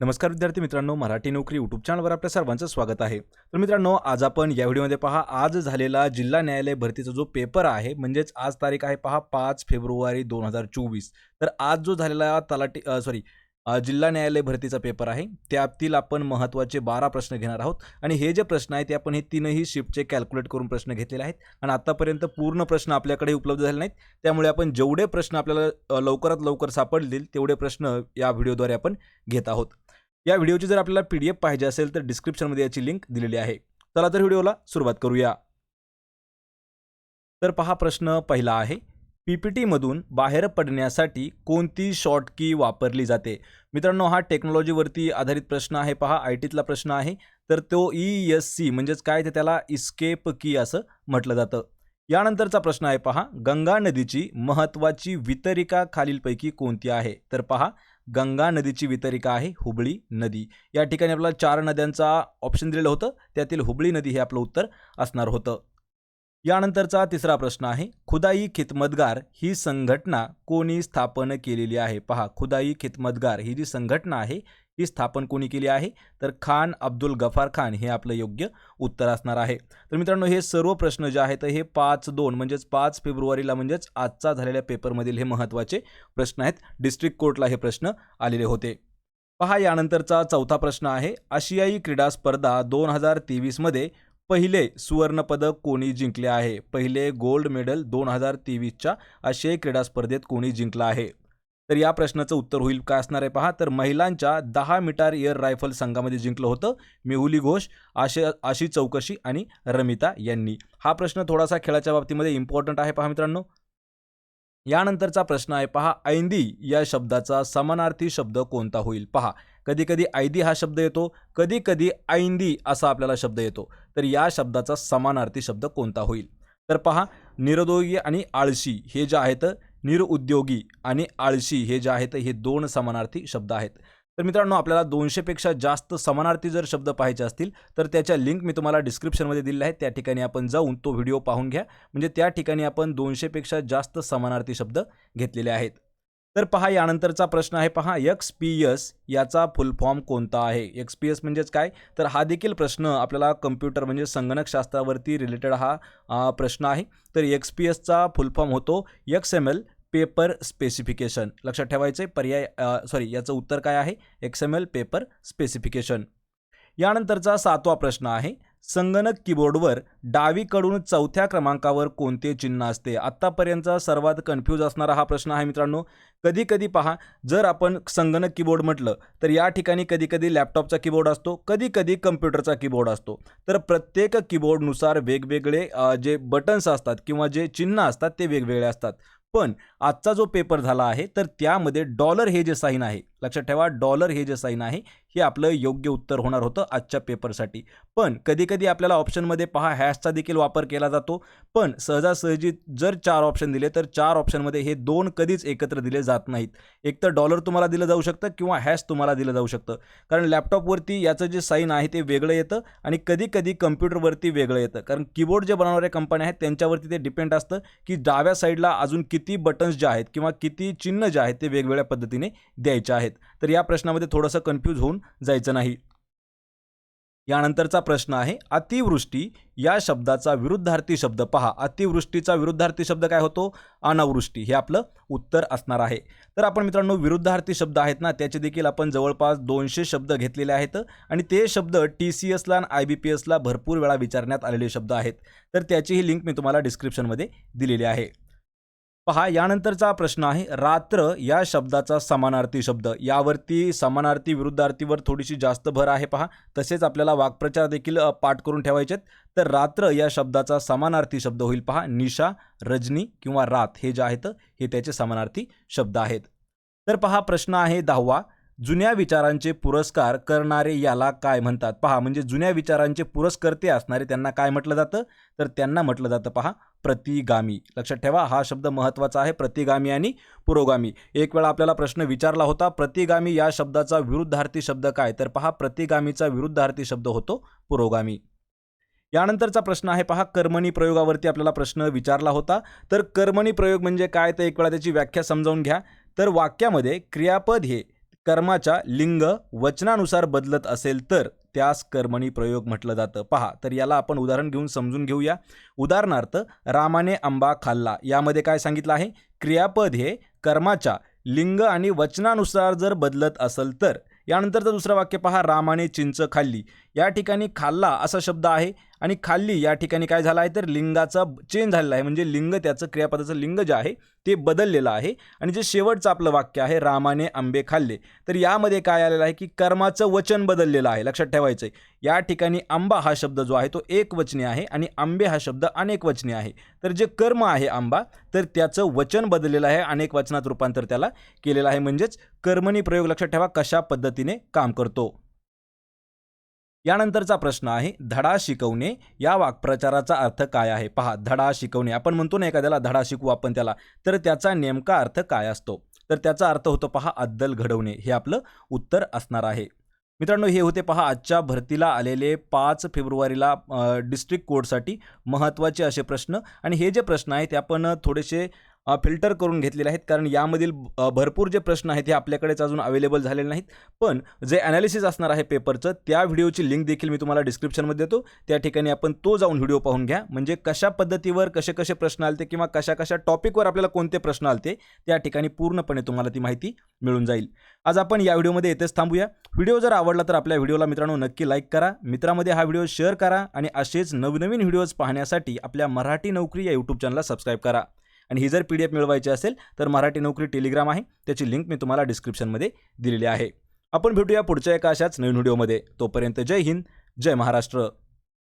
नमस्कार विद्यार्थी मित्रांनो मराठी नोकरी यूट्यूब चॅनलवर आपल्या सर्वांचं स्वागत आहे. तर मित्रांनो आज आपण या व्हिडिओमध्ये पहा आज झालेला जिल्हा न्यायालय भरतीचा जो पेपर आहे म्हणजेच आज तारीख आहे पहा पाच फेब्रुवारी दोन हजार चोवीस. तर आज जो झालेला तलाटी सॉरी जिल्हा न्यायालय भरतीचा पेपर आहे. त्यातील आपण महत्त्वाचे बारा प्रश्न घेणार आहोत. आणि हे जे प्रश्न आहेत ते आपण हे तीनही शिफ्टचे कॅल्क्युलेट करून प्रश्न घेतलेले आहेत. आणि आत्तापर्यंत पूर्ण प्रश्न आपल्याकडे उपलब्ध झाले नाहीत. त्यामुळे आपण जेवढे प्रश्न आपल्याला लवकरात लवकर सापडतील तेवढे प्रश्न या व्हिडिओद्वारे आपण घेत आहोत. या व्हिडिओची जर आपल्याला पी डी एफ पाहिजे असेल तर डिस्क्रिप्शनमध्ये याची लिंक दिलेली आहे. चला तर व्हिडिओला सुरुवात करूया. तर पहा प्रश्न पहिला आहे. पी पी टीमधून बाहेर पडण्यासाठी कोणती शॉर्ट की वापरली जाते? मित्रांनो हा टेक्नॉलॉजीवरती आधारित प्रश्न आहे. पहा आय टीतला प्रश्न आहे. तर तो ई एस सी म्हणजेच काय? ते त्याला इस्केप की असं म्हटलं जातं. यानंतरचा प्रश्न आहे पहा. गंगा नदीची महत्त्वाची वितरिका खालीलपैकी कोणती आहे? तर पहा गंगा नदीची वितरिका आहे हुबळी नदी. या ठिकाणी आपल्याला चार नद्यांचा ऑप्शन दिलेलं होतं. त्यातील हुबळी नदी हे आपलं उत्तर असणार होतं. यानंतरचा तिसरा प्रश्न आहे खुदाई खितमतगार ही संघटना कोणी स्थापन केलेली आहे? पहा खुदाई खितमतगार ही जी संघटना आहे ही स्थापन कोणी केली आहे? तर खान अब्दुल गफार खान हे आपलं योग्य उत्तर असणार आहे. तर मित्रांनो हे सर्व प्रश्न जे आहेत हे पाच दोन म्हणजेच पाच फेब्रुवारीला म्हणजेच आजचा झालेल्या पेपरमधील हे महत्त्वाचे प्रश्न आहेत. डिस्ट्रिक्ट कोर्टला हे प्रश्न आलेले होते. पहा यानंतरचा चौथा प्रश्न आहे आशियाई क्रीडा स्पर्धा दोन हजार तेवीसमध्ये पहिले सुवर्णपदक कोणी जिंकले आहे? पहिले गोल्ड मेडल दोन हजार तेवीसच्या आशियाई क्रीडा स्पर्धेत कोणी जिंकलं आहे? तर या प्रश्नाचं उत्तर होईल काय असणार आहे पहा. तर महिलांच्या दहा मीटर एअर रायफल संघामध्ये जिंकलं होतं मेहुली घोष आशे आशी चौकशी आणि रमिता यांनी. हा प्रश्न थोडासा खेळाच्या बाबतीमध्ये इम्पॉर्टंट आहे पहा मित्रांनो. यानंतरचा प्रश्न आहे पहा. ऐंदी या शब्दाचा समानार्थी शब्द कोणता होईल? पहा. कधी कधी आयदी हा शब्द येतो कधी कधी ऐंदी असा आपल्याला शब्द येतो. तर या शब्दाचा समानार्थी शब्द कोणता होईल? तर पहा निरुद्योगी आणि आळशी हे जे आहेत निरुद्योगी आणि आळशी हे जे आहेत हे दोन समानार्थी शब्द आहेत. तर मित्रांनो आपल्याला दोनशेपेक्षा जास्त समानार्थी जर शब्द पाहायचे असतील तर त्याच्या लिंक मी तुम्हाला डिस्क्रिप्शनमध्ये दिलेल्या आहेत. त्या ठिकाणी आपण जाऊन तो व्हिडिओ पाहून घ्या. म्हणजे त्या ठिकाणी आपण दोनशेपेक्षा जास्त समानार्थी शब्द घेतलेले आहेत. तर पहा यानंतरचा प्रश्न आहे पहा एक्स पी एस याचा फुल फॉर्म कोणता आहे? एक्स पी एस म्हणजेच काय? तर हा देखील प्रश्न आपल्याला कम्प्युटर म्हणजे संगणकशास्त्रावरती रिलेटेड हा प्रश्न आहे. तर एक्स पी एसचा फुल फॉर्म होतो X M L paper specification लक्षात ठेवायचं पर्याय सॉरी याचं उत्तर काय आहे? X M L paper specification यानंतरचा सातवा प्रश्न आहे संगणक कीबोर्डवर डावीकडून चौथ्या क्रमांकावर कोणते चिन्ह असते? आत्तापर्यंतचा सर्वात कन्फ्यूज असणारा हा प्रश्न आहे मित्रांनो. कधी कधी पहा जर आपण संगणक कीबोर्ड म्हटलं तर या ठिकाणी कधी कधी लॅपटॉपचा कीबोर्ड असतो कधी कधी कम्प्युटरचा कीबोर्ड असतो. तर प्रत्येक कीबोर्डनुसार वेगवेगळे जे बटन्स असतात किंवा जे चिन्ह असतात ते वेगवेगळे असतात. पण आजचा जो पेपर झाला आहे तर त्यामध्ये डॉलर हे जे साईन आहे लक्षात ठेवा डॉलर हे जे साईन आहे हे आपलं योग्य उत्तर होणार होतं आजच्या पेपरसाठी पण कधीकधी आपल्याला ऑप्शनमध्ये पहा हॅशचा देखील वापर केला जातो. पण सहजासहजी जर चार ऑप्शन दिले तर चार ऑप्शनमध्ये हे दोन कधीच एकत्र दिले जात नाहीत. एक तर डॉलर तुम्हाला दिलं जाऊ शकतं किंवा हॅश तुम्हाला दिलं जाऊ शकतं. कारण लॅपटॉपवरती याचं जे साईन आहे ते वेगळं येतं आणि कधी कधी कम्प्युटरवरती वेगळं येतं. कारण कीबोर्ड जे बनवणाऱ्या कंपन्या आहेत त्यांच्यावरती ते डिपेंड असतं की डाव्या साईडला अजून किती बटन्स जे आहेत किंवा किती चिन्ह जे आहेत ते वेगवेगळ्या पद्धतीने द्यायचे आहेत. तर या प्रश्नामध्ये थोडंसं कन्फ्यूज होऊन जायचं नाही. यानंतरचा प्रश्न आहे अतिवृष्टी या शब्दाचा विरुद्धार्थी शब्द पहा. अतिवृष्टीचा विरुद्धार्थी शब्द काय होतो? अनावृष्टी. हे आपलं उत्तर असणार आहे. तर आपण मित्रांनो विरुद्धार्थी शब्द आहेत ना त्याचे देखील आपण जवळपास दोनशे शब्द घेतलेले आहेत आणि ते शब्द टी सी एसला आणि आय बी पी एसला भरपूर वेळा विचारण्यात आलेले शब्द आहेत. तर त्याचीही लिंक मी तुम्हाला डिस्क्रिप्शनमध्ये दिलेली आहे. पहा यानंतरचा प्रश्न आहे रात्र या शब्दाचा समानार्थी शब्द. यावरती समानार्थी विरुद्धार्थीवर थोडीशी जास्त भर आहे पहा. तसेच आपल्याला वाक्प्रचार देखील पाठ करून ठेवायचे आहेत. तर रात्र या शब्दाचा समानार्थी शब्द होईल पहा. निशा रजनी किंवा रात हे जे आहेत हे त्याचे समानार्थी शब्द आहेत. तर पहा प्रश्न आहे दहावा. जुन्या विचारांचे पुरस्कार करणारे याला काय म्हणतात? पहा म्हणजे जुन्या विचारांचे पुरस्कर्ते असणारे त्यांना काय म्हटलं जातं? तर त्यांना म्हटलं जातं पहा प्रतिगामी. लक्षात ठेवा हा शब्द महत्त्वाचा आहे प्रतिगामी आणि पुरोगामी. एक वेळा आपल्याला प्रश्न विचारला होता प्रतिगामी या शब्दाचा विरुद्धार्थी शब्द काय? तर पहा प्रतिगामीचा विरुद्धार्थी शब्द होतो पुरोगामी. यानंतरचा प्रश्न आहे पहा कर्मणी प्रयोगावरती आपल्याला प्रश्न विचारला होता. तर कर्मणी प्रयोग म्हणजे काय? तर एक वेळा त्याची व्याख्या समजावून घ्या. तर वाक्यामध्ये क्रियापद हे कर्माच्या लिंग वचनानुसार बदलत असेल तर त्यास कर्मणी प्रयोग म्हटलं जातं. पहा तर याला आपण उदाहरण घेऊन समजून घेऊया. उदाहरणार्थ रामाने आंबा खाल्ला. यामध्ये काय सांगितलं आहे? क्रियापद हे कर्माच्या लिंग आणि वचनानुसार जर बदलत असेल तर. यानंतरचं दुसरं वाक्य पहा. रामाने चिंच खाल्ली. या ठिकाणी खाल्ला असा शब्द आहे. आणि खाल्ली या ठिकाणी काय झालं आहे तर लिंगाचा चेंज झालेला आहे. म्हणजे लिंग त्याचं क्रियापदाचं लिंग जे आहे ते बदललेलं आहे. आणि जे शेवटचं आपलं वाक्य आहे रामाने आंबे खाल्ले. तर यामध्ये काय आलेलं आहे की कर्माचं वचन बदललेलं आहे. लक्षात ठेवायचं आहे या ठिकाणी आंबा हा शब्द जो आहे तो एकवचनी आहे आणि आंबे हा शब्द अनेकवचनी आहे. तर जे कर्म आहे आंबा तर त्याचं वचन बदललेलं आहे. अनेक वचनात रूपांतर त्याला केलेलं आहे. म्हणजेच कर्मणी प्रयोग लक्षात ठेवा कशा पद्धतीने काम करतो. यानंतरचा प्रश्न आहे धडा शिकवणे या वाक्प्रचाराचा अर्थ काय आहे? पहा धडा शिकवणे आपण म्हणतो ना एखाद्याला धडा शिकवू आपण त्याला तर त्याचा नेमका अर्थ काय असतो? तर त्याचा अर्थ होतो पहा अद्दल घडवणे हे आपलं उत्तर असणार आहे. मित्रांनो हे होते पहा आजच्या भरतीला आलेले पाच फेब्रुवारीला डिस्ट्रिक्ट कोर्टसाठी महत्त्वाचे असे प्रश्न आणि हे जे प्रश्न आहेत ते आपण थोडेसे फिल्टर करून घेतलेले आहेत. कारण यामधील भरपूर जे प्रश्न आहेत हे आपल्याकडेच अजून अवेलेबल झालेले नाहीत. पण जे ॲनालिसिस असणार आहे पेपरचं त्या व्हिडिओची लिंक देखील मी तुम्हाला डिस्क्रिप्शनमध्ये देतो. त्या ठिकाणी आपण तो जाऊन व्हिडिओ पाहून घ्या. म्हणजे कशा पद्धतीवर कसे कसे प्रश्न आलते किंवा कशा कशा टॉपिकवर आपल्याला कोणते प्रश्न आलते त्या ठिकाणी पूर्णपणे तुम्हाला ती माहिती मिळून जाईल. आज आपण या व्हिडिओमध्ये येथेच थांबूया. व्हिडिओ जर आवडला तर आपल्या व्हिडिओला मित्रांनो नक्की लाईक करा. मित्रामध्ये हा व्हिडिओ शेअर करा आणि असेच नवनवीन व्हिडिओज पाहण्यासाठी आपल्या मराठी नोकरी या यूट्यूब चॅनलला सबस्क्राईब करा. आणि ही जर पी डी एफ मिळवायची असेल तर मराठी नोकरी टेलिग्राम आहे. त्याची लिंक मी तुम्हाला डिस्क्रिप्शनमध्ये दिलेली आहे. आपण भेटूया पुढच्या एका अशाच नवीन व्हिडिओमध्ये तोपर्यंत जय हिंद जय महाराष्ट्र.